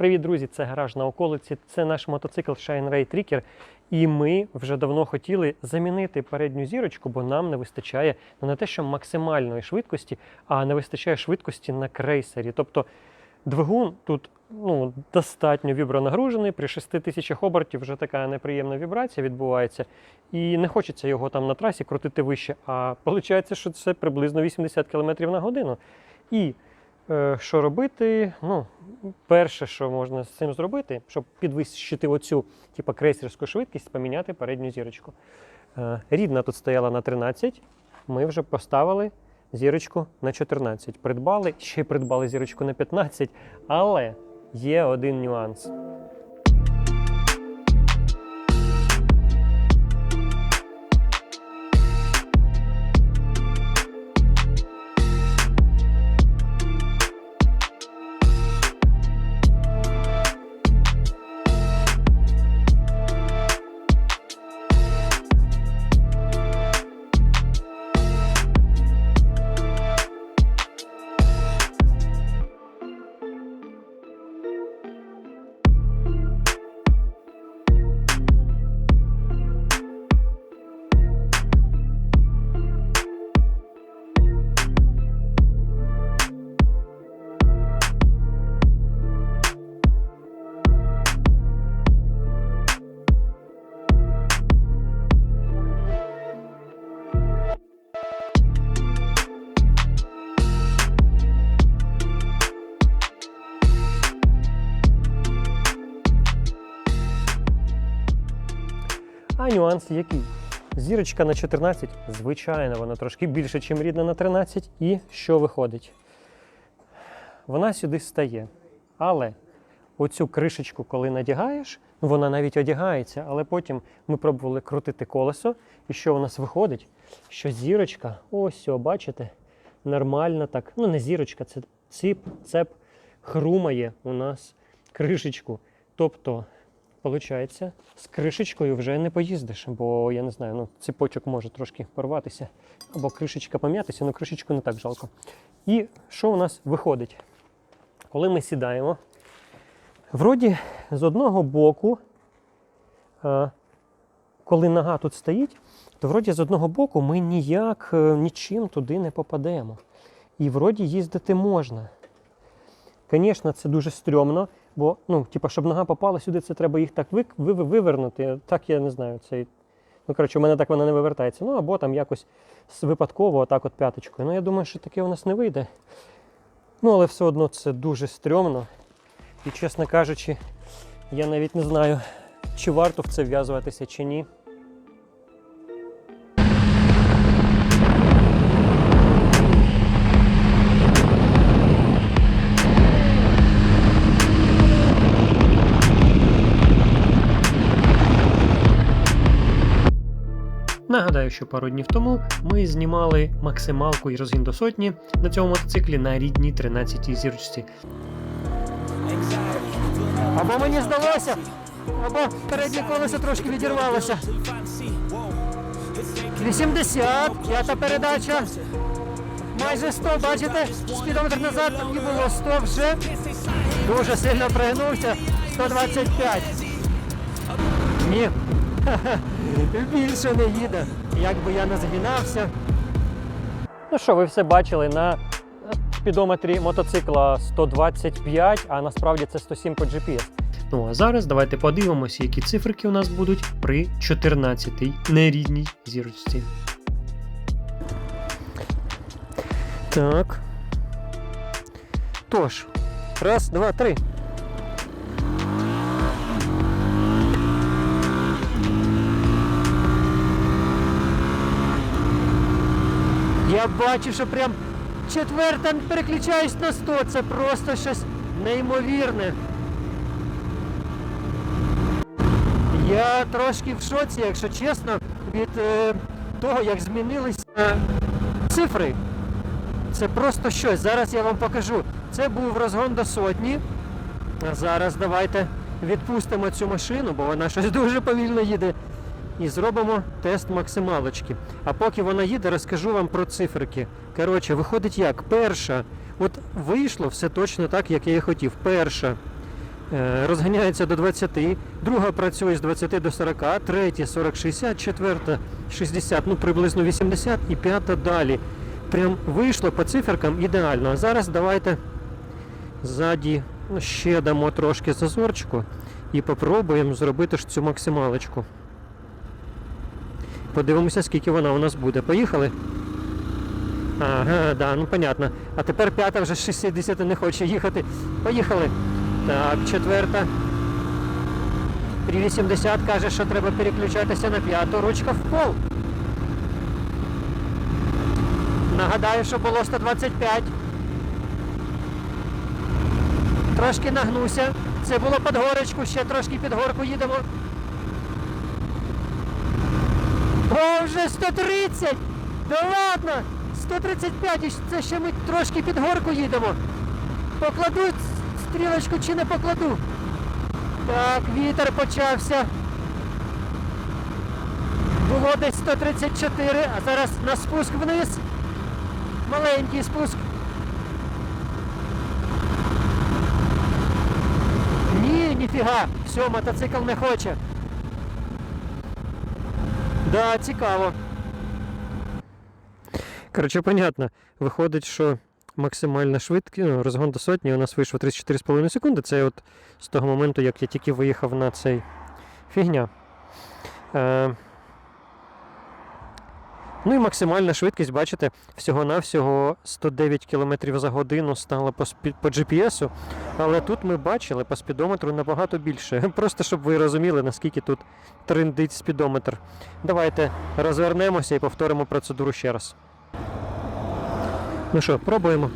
Привіт, друзі! Це гараж на околиці. Це наш мотоцикл Shine Ray Tricker. І ми вже давно хотіли замінити передню зірочку, бо нам не вистачає ну, не те, що максимальної швидкості, а не вистачає швидкості на крейсері. Тобто двигун тут ну, достатньо вібронагружений. При 6 тисячах обертів вже така неприємна вібрація відбувається. І не хочеться його там на трасі крутити вище. А виходить, що це приблизно 80 км на годину. І Що робити? Ну, перше, що можна з цим зробити, щоб підвищити оцю типу, крейсерську швидкість, поміняти передню зірочку. Е, Рідна тут стояла на 13, ми вже поставили зірочку на 14. Придбали, ще й придбали зірочку на 15, але є один нюанс. Нюанс який? Зірочка на 14, звичайно, вона трошки більше, ніж рідна на 13. І що виходить? Вона сюди стає. Але оцю кришечку, коли надягаєш, ну вона навіть одягається, але потім ми пробували крутити колесо. І що у нас виходить? Що зірочка, ось, о, бачите, нормально так. Ну, не зірочка, це ціп, цеп хрумає у нас кришечку. Тобто Получається, з кришечкою вже не поїздиш, бо я не знаю, ну ціпочок може трошки порватися, або кришечка пом'ятися, ну кришечку не так жалко. І що у нас виходить? Коли ми сідаємо, вроді з одного боку, е, коли нога тут стоїть, то вроді з одного боку ми ніяк е, нічим туди не попадемо. І вроді їздити можна. Звісно, це дуже стрьомно, бо, ну, типу, щоб нога попала сюди, це треба їх так ви, ви, вивернути. Так я не знаю. Це, ну, коротше, у мене так вона не вивертається. Ну, або там якось випадково, отак от п'яточкою. Ну, я думаю, що таке у нас не вийде. Ну, але все одно це дуже стрьомно. І, чесно кажучи, я навіть не знаю, чи варто в це вв'язуватися, чи ні. Нагадаю, що пару днів тому ми знімали максималку і розгін до сотні на цьому мотоциклі на рідній 13 зірочці. Або мені здалося, або переднє колесо трошки відірвалося. 80, п'ята передача. Майже 100, бачите? Спідометр назад і було 100 вже. Дуже сильно пригнувся. 125. Ні. Більше не їде. Як би я не згинався. Ну що, ви все бачили на спідометрі мотоцикла 125, а насправді це 107 по GPS. Ну а зараз давайте подивимося, які циферки у нас будуть при 14-й нерідній зірочці. Так. Тож, раз, два, три. Я бачу, що прям четверта переключаюсь на 100. Це просто щось неймовірне. Я трошки в шоці, якщо чесно, від е, того, як змінилися цифри. Це просто щось. Зараз я вам покажу. Це був розгон до сотні. А зараз давайте відпустимо цю машину, бо вона щось дуже повільно їде. І зробимо тест максималочки. А поки вона їде, розкажу вам про циферки. Коротше, виходить як? Перша. От вийшло все точно так, як я і хотів. Перша е, розганяється до 20, друга працює з 20 до 40, третя 40-60, четверта 60, ну приблизно 80 і п'ята далі. Прям вийшло по циферкам ідеально. А зараз давайте ззаді ще дамо трошки зазорчику і попробуємо зробити ж цю максималочку. Подивимося, скільки вона у нас буде. Поїхали? Ага, да, ну понятно. А тепер п'ята вже з 60 не хоче їхати. Поїхали. Так, четверта. При 80 каже, що треба переключатися на п'яту. Ручка в пол. Нагадаю, що було 125. Трошки нагнуся. Це було під горочку, ще трошки під горку їдемо. О, вже 130! Да ладно! 135, це ще ми трошки під горку їдемо. Покладу стрілочку чи не покладу? Так, вітер почався. Було десь 134, а зараз на спуск вниз. Маленький спуск. Ні, ніфіга. Все, мотоцикл не хоче. Да, цікаво. Коротше, понятно. Виходить, що максимальна швидкість, ну, розгон до сотні у нас вийшло 34,5 секунди. Це от з того моменту, як я тільки виїхав на цей фігня. Е, ну і максимальна швидкість, бачите, всього-навсього 109 км за годину стала по, по GPS, але тут ми бачили по спідометру набагато більше. Просто щоб ви розуміли, наскільки тут трендить спідометр. Давайте розвернемося і повторимо процедуру ще раз. Ну що, пробуємо.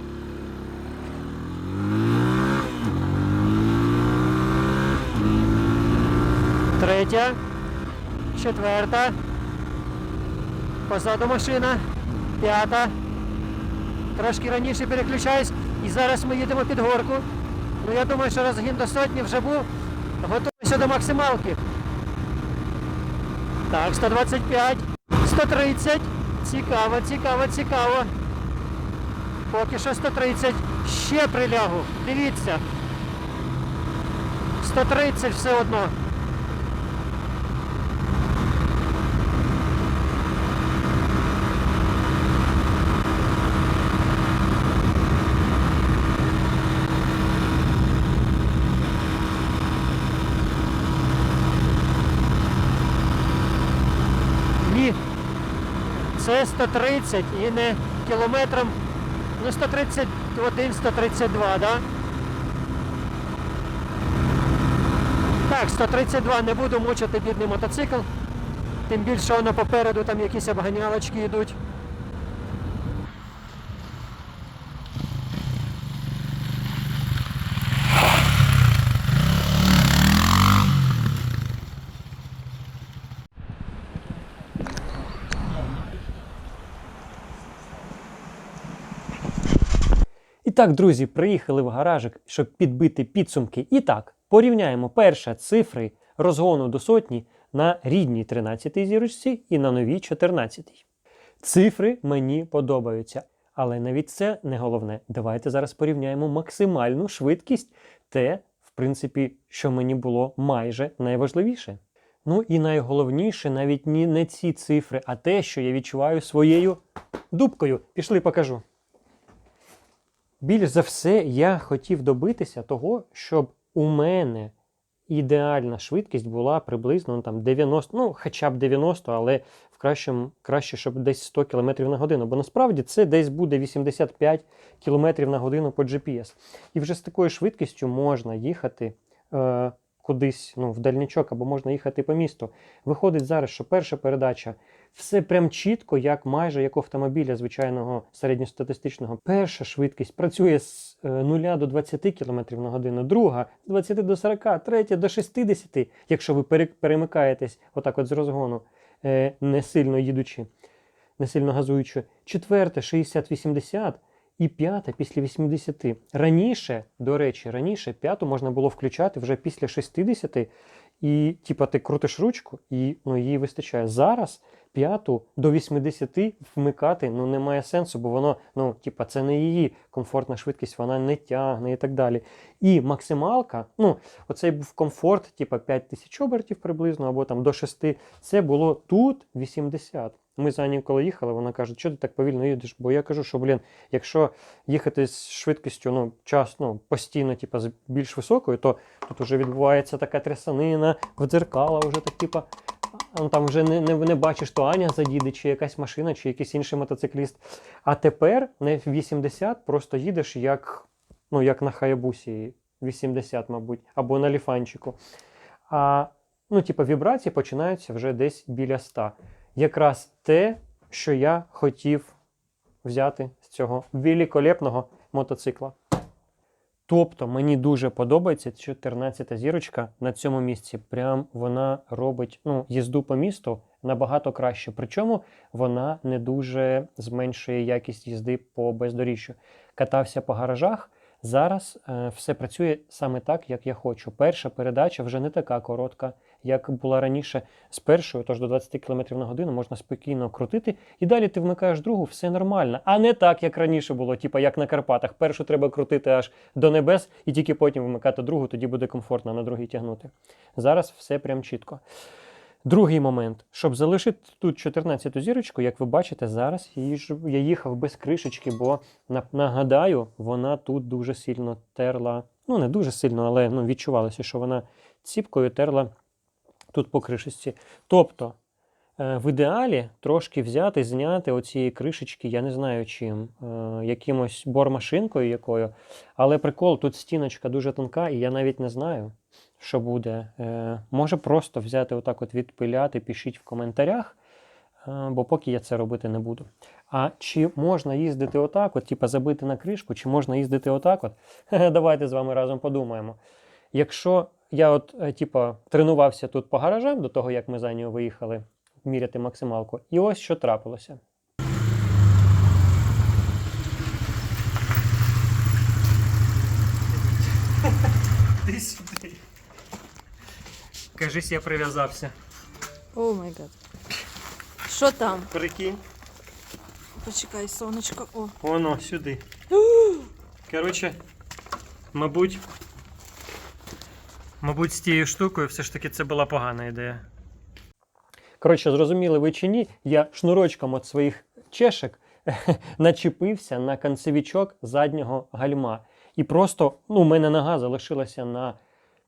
Третя. Четверта. Позаду машина. П'ята. Трошки раніше переключаюсь. І зараз ми їдемо під горку. Ну я думаю, що розгін до сотні вже був. Готуємося до максималки. Так, 125, 130. Цікаво, цікаво, цікаво. Поки що 130. Ще прилягу. Дивіться. 130 все одно. Ні. Це 130 і не кілометром. Ну 131, 132, да? Так, 132 не буду мучити бідний мотоцикл. Тим більше воно попереду там якісь обганялочки йдуть. Так, друзі, приїхали в гаражик, щоб підбити підсумки. І так, порівняємо перше цифри розгону до сотні на рідній 13 зірочці і на новій 14. Цифри мені подобаються, але навіть це не головне. Давайте зараз порівняємо максимальну швидкість, те, в принципі, що мені було майже найважливіше. Ну і найголовніше навіть не ці цифри, а те, що я відчуваю своєю дубкою. Пішли, покажу. Більш за все, я хотів добитися того, щоб у мене ідеальна швидкість була приблизно ну, там 90, ну хоча б 90, але в кращому, краще, щоб десь 100 км на годину. Бо насправді це десь буде 85 км на годину по GPS. І вже з такою швидкістю можна їхати е, кудись ну, в дальнячок або можна їхати по місту. Виходить зараз, що перша передача все прям чітко, як майже як автомобіля звичайного середньостатистичного. Перша швидкість працює з е, 0 до 20 км на годину, друга з 20 до 40, третя до 60, якщо ви перемикаєтесь отак от з розгону, е, не сильно їдучи, не сильно газуючи. Четверта 60-80 і п'ята після 80. Раніше, до речі, раніше п'яту можна було включати вже після 60, і типа ти крутиш ручку, і ну, її вистачає. Зараз п'яту до 80 вмикати ну, немає сенсу, бо воно, ну, типа, це не її комфортна швидкість, вона не тягне і так далі. І максималка, ну, оцей був комфорт, типа 5000 обертів приблизно, або там до 6, це було тут 80. Ми за ним коли їхали, вона каже, що ти так повільно їдеш? Бо я кажу, що, блін, якщо їхати з швидкістю ну, час, ну, постійно, типа, більш високою, то тут вже відбувається така трясанина, в дзеркала вже так, типа, ну, там вже не, не, не бачиш, то Аня заїде, чи якась машина, чи якийсь інший мотоцикліст. А тепер не 80, просто їдеш як, ну, як на Хаябусі 80, мабуть, або на ліфанчику. А ну, типа, вібрації починаються вже десь біля 100. Якраз те, що я хотів взяти з цього великолепного мотоцикла. Тобто мені дуже подобається 14 зірочка на цьому місці. Прям вона робить ну, їзду по місту набагато краще. Причому вона не дуже зменшує якість їзди по бездоріжжю. Катався по гаражах. Зараз е, все працює саме так, як я хочу. Перша передача вже не така коротка, як була раніше. З першою, тож до 20 км на годину можна спокійно крутити, і далі ти вмикаєш другу, все нормально. А не так, як раніше було, типу як на Карпатах. Першу треба крутити аж до небес, і тільки потім вмикати другу, тоді буде комфортно на другій тягнути. Зараз все прям чітко. Другий момент, щоб залишити тут 14-ту зірочку, як ви бачите, зараз я їхав без кришечки, бо нагадаю, вона тут дуже сильно терла. Ну, не дуже сильно, але ну, відчувалося, що вона ціпкою терла тут по кришечці. Тобто, е, в ідеалі трошки взяти, зняти оці кришечки, я не знаю чим, е, якимось бормашинкою якою. Але прикол, тут стіночка дуже тонка, і я навіть не знаю, що буде. Е, Може просто взяти отак от відпиляти, пишіть в коментарях, бо поки я це робити не буду. А чи можна їздити отак, от, типа забити на кришку, чи можна їздити отак? От? Давайте з вами разом подумаємо. Якщо я от, е, типа, тренувався тут по гаражам до того, як ми за нього виїхали міряти максималку, і ось що трапилося. Ти сюди. Кажись, я прив'язався. О май гад. Що там? Прикинь, Почекай, сонечко. О. воно сюди. Коротше, мабуть, мабуть, з тією штукою все ж таки це була погана ідея. Коротше, зрозуміли ви чи ні, я шнурочком від своїх чешек начепився на канцевічок заднього гальма. І просто ну, у мене нога залишилася на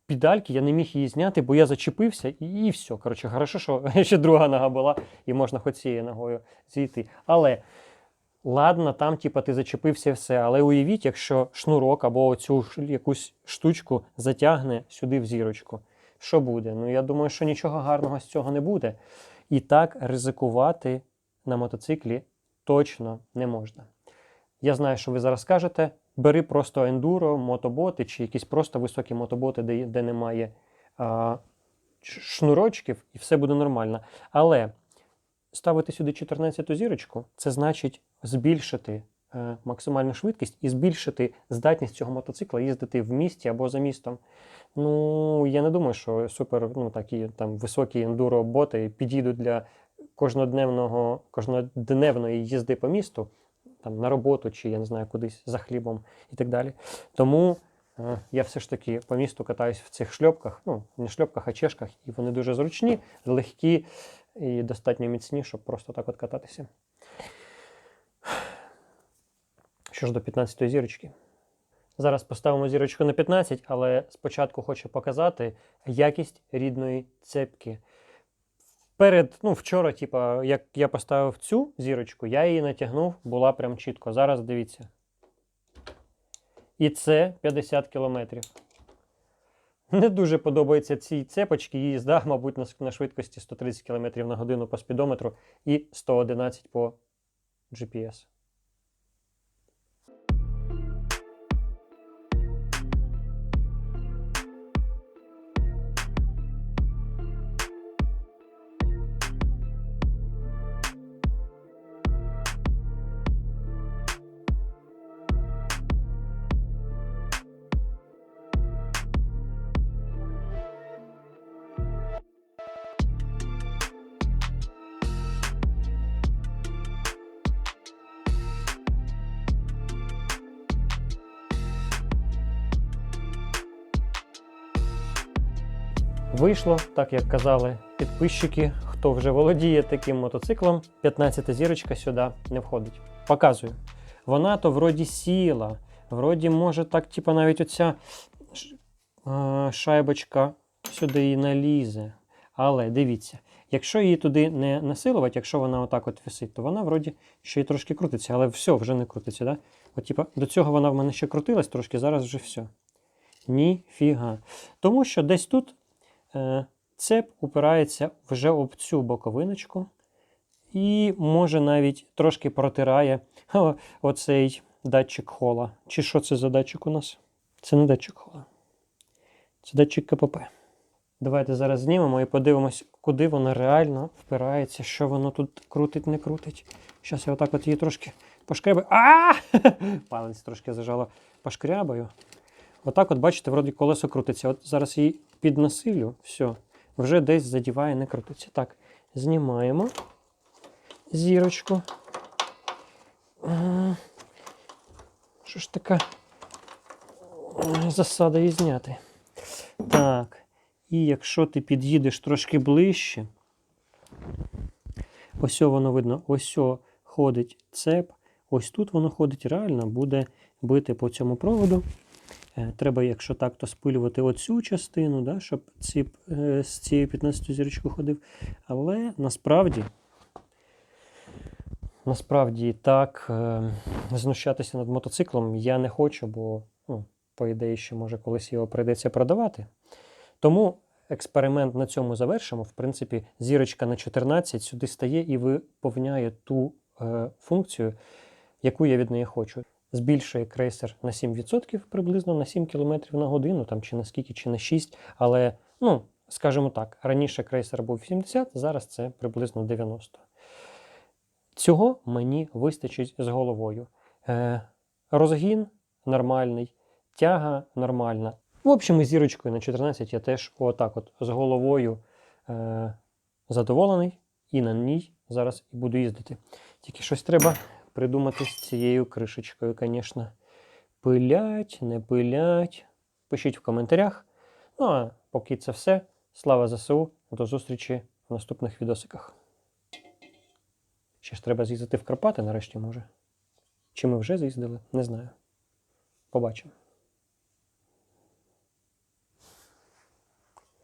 педальки, я не міг її зняти, бо я зачепився і, і все. Коротше, хорошо, що ще друга нога була, і можна хоч цією ногою зійти. Але ладно, там, типа, ти зачепився все. Але уявіть, якщо шнурок або оцю якусь штучку затягне сюди в зірочку. Що буде? Ну, я думаю, що нічого гарного з цього не буде. І так ризикувати на мотоциклі точно не можна. Я знаю, що ви зараз скажете: бери просто ендуро, мотоботи чи якісь просто високі мотоботи, де, де немає а, шнурочків, і все буде нормально. Але ставити сюди 14 зірочку, це значить збільшити е, максимальну швидкість і збільшити здатність цього мотоцикла їздити в місті або за містом. Ну, я не думаю, що супер ну, такі там високі ендуро боти підійдуть для кожнодневного, кожнодневної їзди по місту, там на роботу чи я не знаю, кудись за хлібом і так далі. Тому е, я все ж таки по місту катаюсь в цих шльопках, ну не шльопках, а чешках, і вони дуже зручні, легкі і достатньо міцні, щоб просто так от кататися. Що ж до 15-ї зірочки. Зараз поставимо зірочку на 15, але спочатку хочу показати якість рідної цепки. Перед, ну, вчора, типа, як я поставив цю зірочку, я її натягнув, була прям чітко. Зараз дивіться. І це 50 кілометрів. Не дуже подобається цій цепочці їзда, мабуть, на, на швидкості 130 км на годину по спідометру і 111 по GPS. Вийшло, так як казали підписчики, хто вже володіє таким мотоциклом, 15 зірочка сюди не входить. Показую. Вона то вроді сіла, вроді може так, типу, навіть оця шайбочка сюди і налізе. Але дивіться, якщо її туди не насилувати, якщо вона отак от висить, то вона вроді ще й трошки крутиться, але все, вже не крутиться. Да? От, типа, до цього вона в мене ще крутилась трошки, зараз вже все. Ніфіга. Тому що десь тут цеп упирається вже об цю боковиночку і може навіть трошки протирає оцей датчик хола. Чи що це за датчик у нас? Це не датчик хола. Це датчик КПП. Давайте зараз знімемо і подивимось, куди воно реально впирається, що воно тут крутить, не крутить. Зараз я отак от її трошки пошкрябаю. А! Палець трошки зажало. Пошкрябаю. Отак, от, бачите, вроді колесо крутиться. От зараз її піднасилю, все, вже десь задіває, не крутиться. Так, знімаємо зірочку. Що ж така засада її зняти? Так. І якщо ти під'їдеш трошки ближче, ось воно видно, ось ходить цеп, ось тут воно ходить, реально буде бити по цьому проводу. Е, Треба, якщо так, то спилювати оцю частину, да, щоб ціп е, з цією 15 зірочкою ходив. Але насправді, насправді так е, знущатися над мотоциклом я не хочу, бо, ну, по ідеї, ще може колись його прийдеться продавати. Тому експеримент на цьому завершимо. В принципі, зірочка на 14 сюди стає і виповняє ту е, функцію, яку я від неї хочу. Збільшує крейсер на 7% приблизно на 7 км на годину, там чи на скільки, чи на 6. Але, ну, скажімо так, раніше крейсер був 70, зараз це приблизно 90. Цього мені вистачить з головою. Е, розгін нормальний, тяга нормальна. В общем, із зірочкою на 14 я теж отак от з головою е, задоволений і на ній зараз і буду їздити. Тільки щось треба придумати з цією кришечкою, звісно. Пилять, не пилять. Пишіть в коментарях. Ну а поки це все. Слава ЗСУ. До зустрічі в наступних відосиках. Ще ж треба з'їздити в Карпати нарешті, може. Чи ми вже з'їздили? Не знаю. Побачимо.